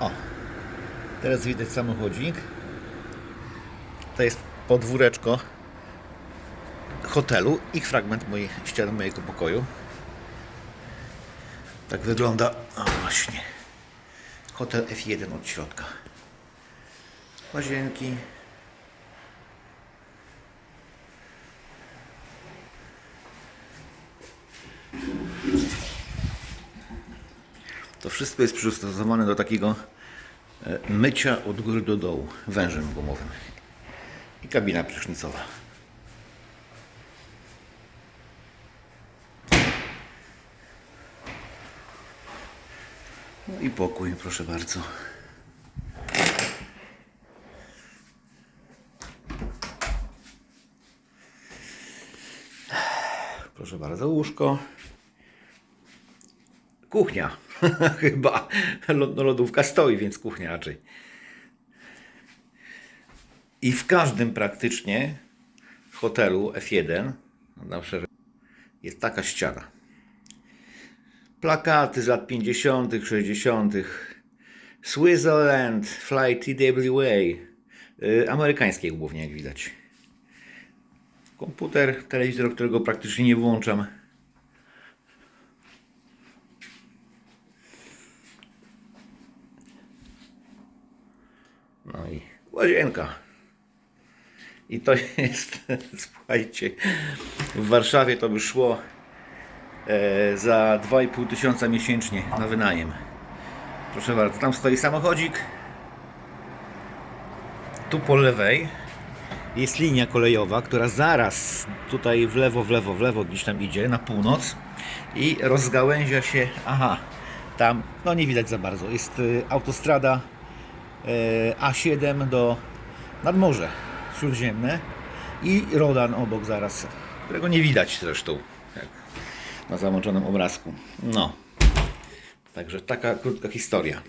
O, teraz widać samochodzik. To jest podwóreczko hotelu i fragment mojej ściany mojego pokoju. Tak wygląda, o właśnie, hotel F1 od środka. Łazienki. To wszystko jest przystosowane do takiego e, mycia od góry do dołu wężem gumowym. I kabina prysznicowa. No i pokój, proszę bardzo. Proszę bardzo, łóżko. Kuchnia. Chyba. No, Lodówka stoi, więc kuchnia raczej. I w każdym praktycznie hotelu F1 na szereg- jest taka ściana. Plakaty z lat 50., 60., Switzerland, Fly TWA, y, amerykańskie głównie, jak widać. Komputer, telewizor, którego praktycznie nie włączam. No i łazienka. I to jest, słuchajcie, w Warszawie to by szło e, za 2,5 tysiąca miesięcznie na wynajem. Proszę bardzo, tam stoi samochodzik. Tu po lewej jest linia kolejowa, która zaraz tutaj w lewo, w lewo, w lewo gdzieś tam idzie, na północ i rozgałęzia się, aha, tam, no nie widać za bardzo, jest y, autostrada A7 do nad Morze Śródziemne i Rodan obok zaraz, którego nie widać zresztą na załączonym obrazku. No, także taka krótka historia.